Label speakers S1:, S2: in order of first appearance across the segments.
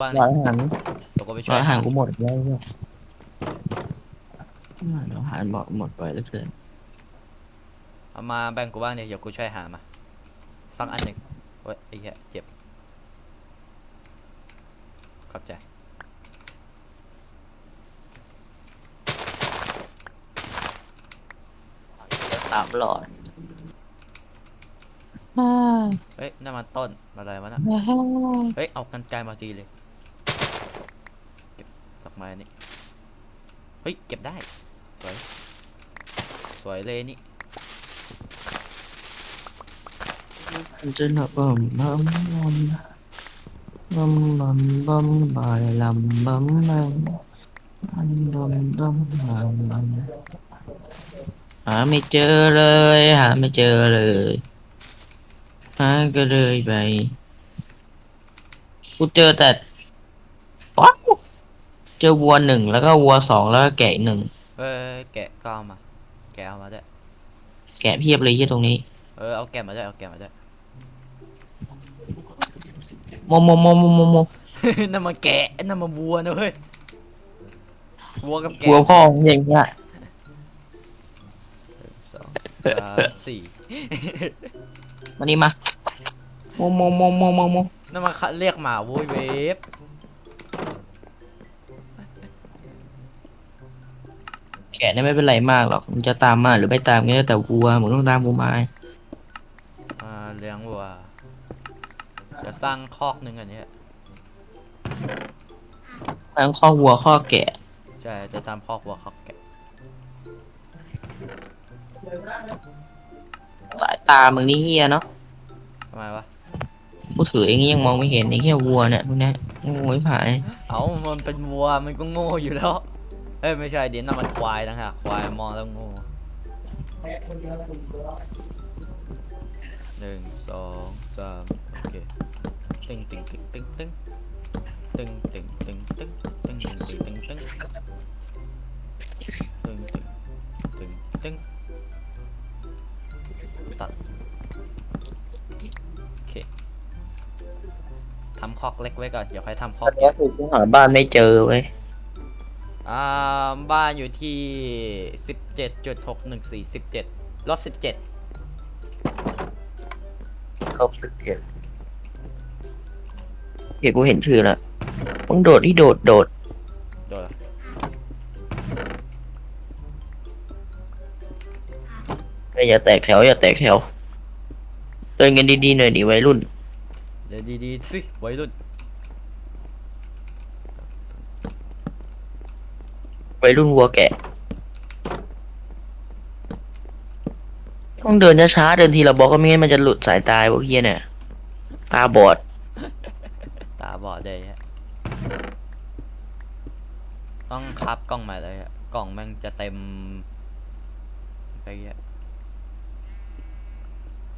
S1: บ้าง
S2: ร้อย
S1: ดิ
S2: อาหาร
S1: เดี๋ยวกูไปช่
S2: ร้
S1: ว
S2: อย
S1: ย
S2: อาหารกูหมดแล้วเนี่ยเดี๋ยวอาหารบอกหมดไปแล้วเกิน
S1: เอามาแบ่งกูบ้างดิเดี๋ยวกูช่วยหามาสักอันหนึ่งโอ้ยไอ้เหี้ยเจ็บขอบใจ
S2: สามหลอด
S1: เฮ้ยนั่นมันต้นอะไรวะนะเฮ้ยเอากันไกลมาดีเลยเก็บดอก ไม้นี่เฮ้ยเก็บได้ สวย สวยเลยนี่
S2: จะหนักบัมบัมบัมบัมบัมบัมบายลำบัมบัมบัมบัมบัมบัมบัมหาไม่เจอเลย หาไม่เจอเลยหาก็เลยไปกูเจอแต่ป๊อก เจอวัวหนึ่งแล้วก็วัวสองแล้วก็แกะอีกหนึ่ง
S1: เอ้ยแกะก็เอามา แกะเอามาด้วย
S2: แกะเพียบเลยที่ตรงนี้
S1: เออเอาแกะมาด้วยเอาแกะมาด้วย
S2: โมโมโมโมโมโม
S1: นั่นมันแกะนั่นมันวัวนะเว้ยวัวกับแกะ
S2: วัวพ่อของอย่างเงี้ย
S1: สองสามสี่
S2: มานี่มาโมโมโมโมโมโม
S1: นั่นมันเรียกหมาโว้ยเวฟะ
S2: เนี่ยไม่เป็นไรมากหรอกมันจะตามมาหรือไม่ตามก็แล้วแต่วัวมึงต้องตามกูมา
S1: อ่าเลี้ยงวัวจะสร้างคอกหนึ่งอันเนี้ย
S2: ทั้งข้อวัวข้อแกะ
S1: ใช่จะทำคอกวัวคอกแกะ
S2: สายตามึงนี่เฮียเนาะ
S1: ทำไมวะ
S2: กูถืออย่างงี้ยังมองไม่เห็นไอ้เฮียวัวเนี่ยพวกเนี้ยโอ้ยผาย
S1: เอ้ามันเป็นวัวมันก็โง่อยู่แล้ว เอ้ยไม่ใช่ดินั่นมันควายต่างหากควายมองแล้วง่หนึ่งสองสามโอเคตึงตึงตึงตึงตึงตึงตึงตึงตึงตึงตึงตึงตึงตึงตึงตึงตึงตึงตัดโอเคทำคอกเล็กไว้ก่อนเดี๋ยวค่อยทำค
S2: ต
S1: อ
S2: อกนเนี้ยกูหาบ้านไม่เจอเว้ย
S1: อ่าบ้านอยู่ที่สิบเจ็ดจุดหกหนึ่งสี่สิบเจ็ดลบสิบเจ็ด
S2: ครบสึกเก็ดเห็นกูเห็นชื่อละมึงโดดที่โดดโดด
S1: โดนละ
S2: เฮ้ยอย่าแตกแถวอย่าแตกแถวเตือนกันดีๆหน่อยดิวัยรุ่น
S1: เดี๋ยวดีๆสิวัยรุ่น
S2: วัยรุ่นวัวแกะต้องเดินช้าๆเดินทีละบล็อกก็ไม่งั้นมันจะหลุดสายตายพวกเฮียเนี่ย ตาบอด
S1: ตาบอดเลยฮะต้องคับกล้องใหม่เลยฮะกล่องแม่งจะเต็มไปเงี้ย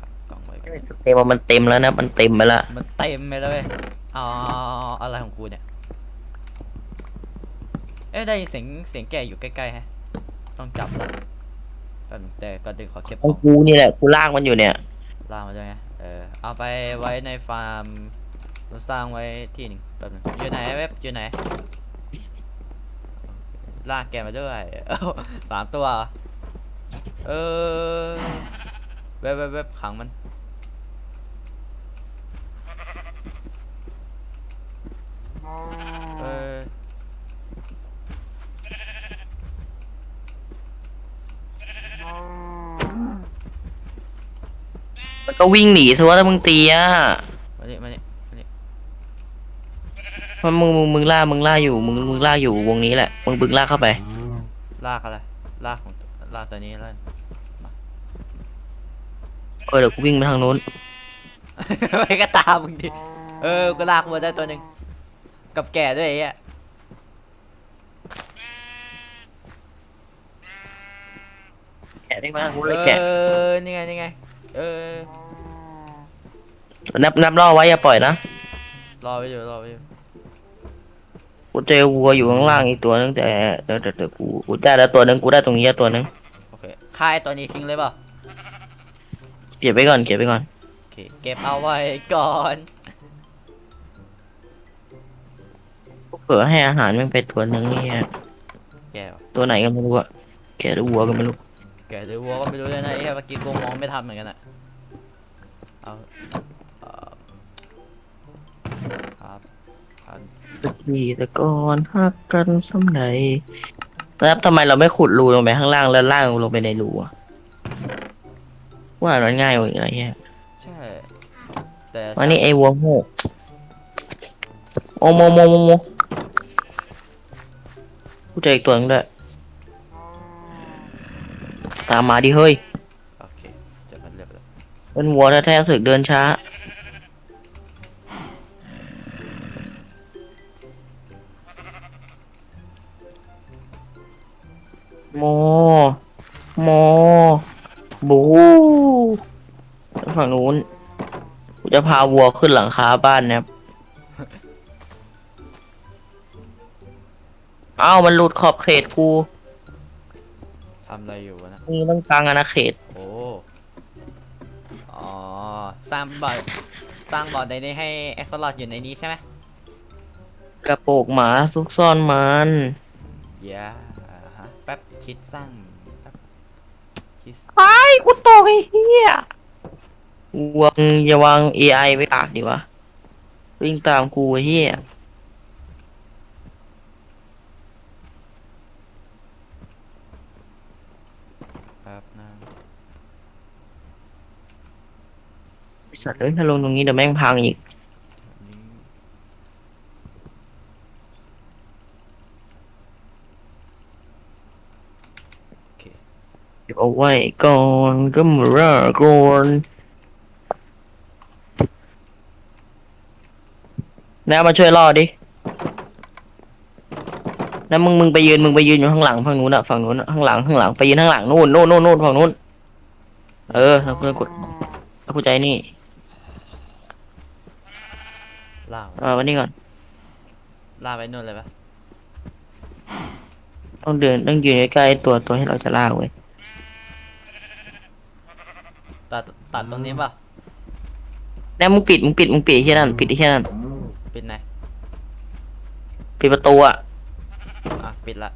S1: คับกล่องไว้ก่อน
S2: เต็มว่ามันเต็มแล้วนะ มันเต็มไปละ
S1: มันเต็มไปเลยอ๋ออะไรของกูเนี่ย เอ๊ะได้ยินเสียงเสียงแก่อยู่ใกล้ๆฮะ ต้องจับละแป๊บนึงแต่ก็ดึงขอเก็บ
S2: ข
S1: ข
S2: อ
S1: องง
S2: กูนี่แหละกูลากมันอยู่เนี่ย
S1: ล่างมาด้วยไงเออเอาไปไว้ในฟาร์มเราสร้างไว้ที่หนึ่งแป๊บนึงอยู่ไหนเว็บอยู่ไหนลากแกมาด้วยเอ้าสามตัวเหรอเออเว็บเว็บเว็บขังมัน เออ
S2: มัน ก็วิ่งหนีสิว่าถ้ามึงตีอะ
S1: มานี่มานี่
S2: มันมึงมึงมึงล่ามึงล่าอยู่มึงมึงล่าอยู่วงนี้แหละมึงบึงล่ากเข้าไป
S1: ลากอะไร ลากของลากตัวนี้แล้ว
S2: เออเดี๋ยวกูวิ่งไปทางนู้น
S1: ไปก็ตามมึงดิ เออ ก็ลากมาได้ตัวหนึ่งกับแก่ด้วยไอ้เหี้ย
S2: แกะได้มากู
S1: เอ
S2: เลยแกะ
S1: อนี่ไง นี่ไง เออ
S2: นับนับล่อไว้อย่าปล่อยนะ
S1: รอไปอยู่รอไปอยู่
S2: กูเจอวัวอยู่ข้างล่างอีกตัวนึงแต่เดี๋ยวเดี๋ยวเดี๋ยวกูกูได้แล้วตัวนึงกูได้ตรงนี้แล้วตัวนึง
S1: โอเคค่ายตัวนี้ทิ้งเลยเปล่า
S2: เก็บไว้ก่อนเก็บไว้ก่อน
S1: โอเคเก็บเอาไว้ก่อน
S2: เผื่อให้อาหารมันไปตัวหนึงเนี่ย
S1: แก่วะ
S2: ตัวไหนก็ไม่รู้อะแกะหรือวัวก็ไม่รู้
S1: แก่หรือวัวก็ไม่รู้เลยนะไอ้เหี้ยเมื่อกี้กูมองไม่ทันเหมือนกันอะเอา ครับ
S2: ตะกี้ตะกอนหักกันสำไหนแล้วทำไมเราไม่ขุดรูลงไปข้างล่างแล้วล่างลงไปในรูอะว่ามันง่ายกว่าอะไรเงี้ย
S1: ใช่ แต่
S2: วันนี้ไอ้วัวโง่โอโมโมโมโมกูเจออีกตัวหนึงด้วยตามมาดิเฮ้ย
S1: โอเคเจะมันเรียบร้อย
S2: เป็นวัวแท้ๆสึกเดินช้า โมโมบูฝั่งนู้นกูจะพาวัวขึ้นหลังคาบ้านนะครับเอ้ามันหลุดขอบเขตกู
S1: ทำอะไรอยู่วะนะ
S2: นี่ต้องกลางอาณาเขต
S1: โอ้ อ๋อ สร้างบอร์ดสร้างบอร์ดในนี้ให้เอ็กซ์ลอดอยู่ในนี้ใช่ไหม
S2: กระโปรงหมาซุกซ่อนมัน
S1: เย้อ่าฮะ แป๊บคิดสร้างแป๊บคิด
S2: ไอ้กูตกไอ้เหี้ยวางอย่าวาง AI ไว้ปากดิวะ วิ่งตามกูไอ้เหี้ย
S1: แป๊บนะ
S2: ไอ้สัตว์เอ้ยถ้าลงตรงนี้เดี๋ยวแม่งพังอีก
S1: อันนี้โอเค
S2: เก็บเอาไว้ก่อนก็มาร่าก่อนแล้วมาช่วยล่อดิแล้วมึงมึงไปยืนมึงไปยืนอยู่ข้างหลังฝั่งนู้นอะฝั่งนู้นอะข้างหลังข้างหลังไปยืนข้างหลังนู่นนู่นนู่นนู่นฝั่งนู้น เออแล้วกูกดแล้วกูใจนี่
S1: ล่า
S2: เอาวันนี้ก่อน
S1: ล่าไปนู่นเลยปะ
S2: ต้องเดินต้องยืนใกล้ๆตัวตัวที่เราจะลากเว้ย
S1: ตัดตัดตรงนี้ปะ
S2: แล้วมึงปิดมึงปิดมึงปิดไอ้แค่นั้นปิดไอ้แค่นั้น
S1: ปิดไหน
S2: ปิดประตูอะ
S1: อะปิดละ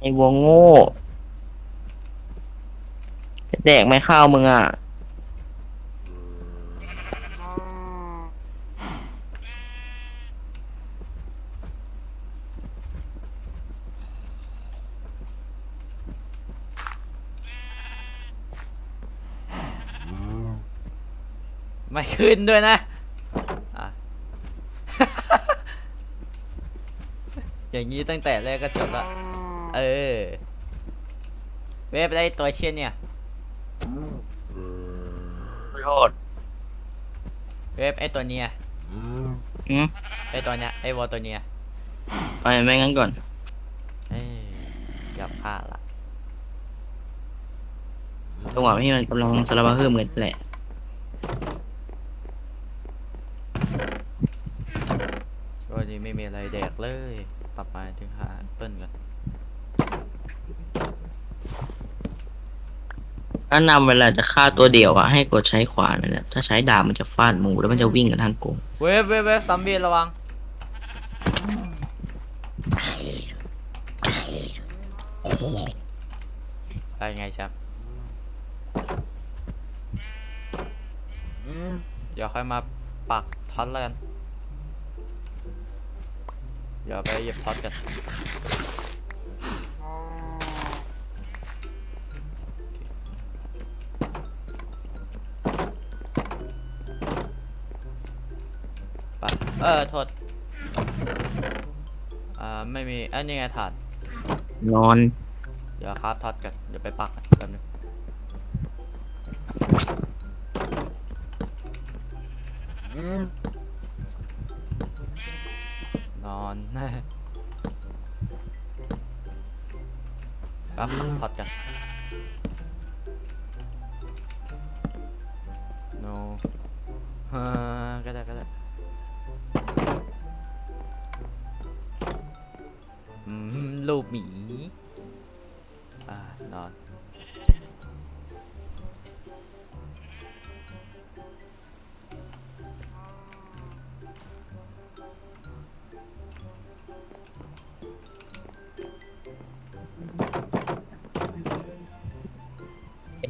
S2: ไอ้วัวโง่จะแดกไม่ข้าวมึงอะ
S1: ไม่ ขึ้นด้วยนะอะอย่างนี้ตั้งแต่แรกก็จบละเออ เว็บได้ตัวเชี่ยเนี่ย
S2: โทษ
S1: เว็บไอตัวเนี้ย
S2: อืม
S1: ไอตัวเนี้ยไอวอลตัวเนี้ย
S2: ไปไม่งั้นก่อน
S1: เอ้ยยับพลาดละ
S2: จังหวะที่มันกำลังสารพัดเพิ่มเงินแหละ
S1: วันนี้ไม่มี อะไรแดกเลยกลับมาถึงหาเปิ้ลกัน
S2: ถ้านำเวลาจะฆ่าตัวเดียวอะให้กดใช้ขวานนั่นแหละถ้าใช้ดาบมันจะฟาดหมูแล้วมันจะวิ่งกันทางกรง
S1: เว็บเว็บเว็บซัมบี้ระวังไปไงครับเดี๋ยวค่อยมาปักท็อตแล้วกัน เดี๋ยวไปเหยียบท็อตกันไปเออโทษอ่าไม่มีอันนี้ไงถาด
S2: นอน
S1: เดี๋ยวคราฟท็อตกันเดี๋ยวไปปักกันแป๊บนึง นอนปักท็อตกัน no เออก็ได้ก็ได้อืมลูกหมี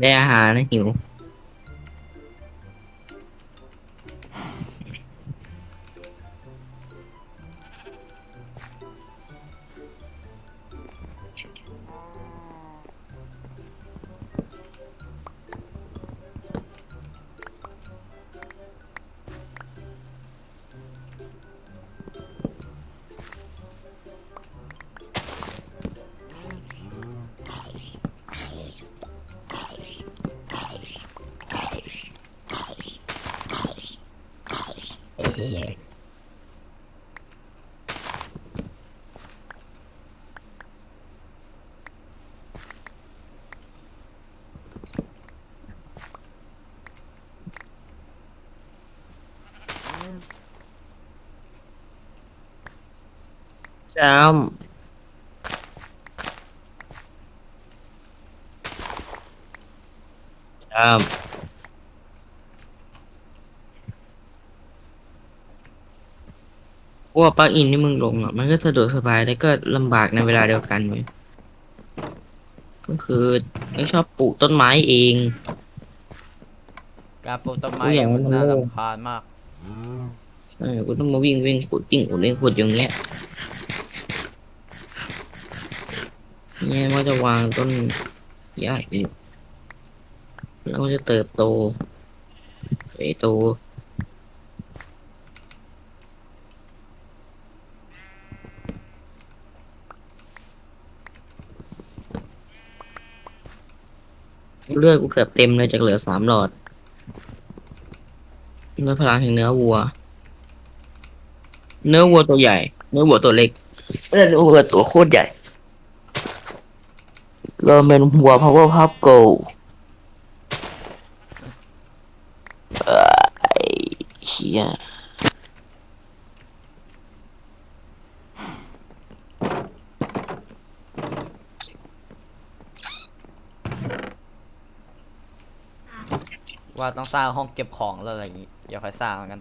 S2: ได้อาหารนะหิว จำจำพวกปลั๊กอินที่มึงลงอะมันก็สะดวกสบายแล้วก็ลำบากในเวลาเดียวกันเว้ยก็คือไม่ชอบปลูกต้นไม้เอง
S1: การปลูกต้นไม้
S2: กูอย่างนั้
S1: มันนน่า
S2: โล่ง
S1: รำคาญมาก
S2: ใช่กูต้องมาวิ่งวิ่งขุดวิ่งขุดวิ่งขุดอย่างเงี้ย เนี่ยว่าจะวางต้นใหญ้าอีกแล้วมันจะเติบโตไปโตเลือดกูเกือบเต็มเลยจากเหลือสามหลอดเนื้อพลังแห่งเนื้อวัว เนื้อวัวตัวใหญ่ เนื้อวัวตัวเล็กเนื้อวัวตัวโคตรใหญ่ เริ่มเป็นหัว power pub go เอ้ยไอ้เหี้ย
S1: ว่าต้องสร้างห้องเก็บของแล้วอะไรอย่างงี้ อย่าค่อยสร้างแล้วกัน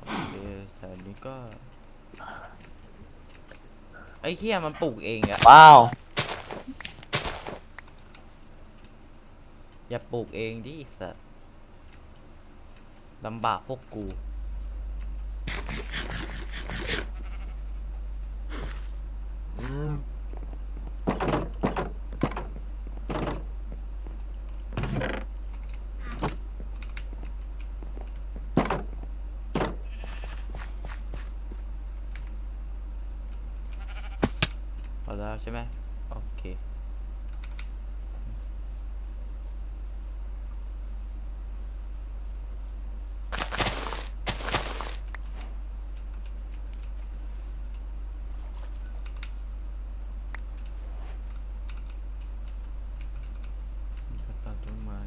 S1: โอเคแต่อันนี้ก็ ไอ้เฮียมันปลูกเองอะ
S2: ว้าว
S1: อย่าปลูกเองดิสัตว์ลำบากพวกกู พอแล้วใช่ไหมโอเค ตัดต้นไม้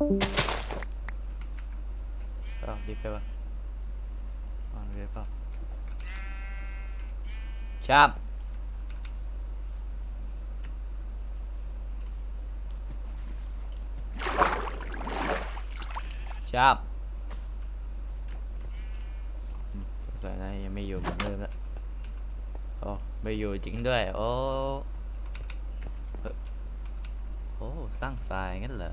S1: อ้าวรีบไปวะอ่ารีบเปล่าชาบชาบอืมสงสัยนะยังไม่อยู่เหมือนเดิมแล้วโอ้ไม่อยู่จริงด้วยโอ้เอ้อโอ้สร้างทรายงั้นเหรอ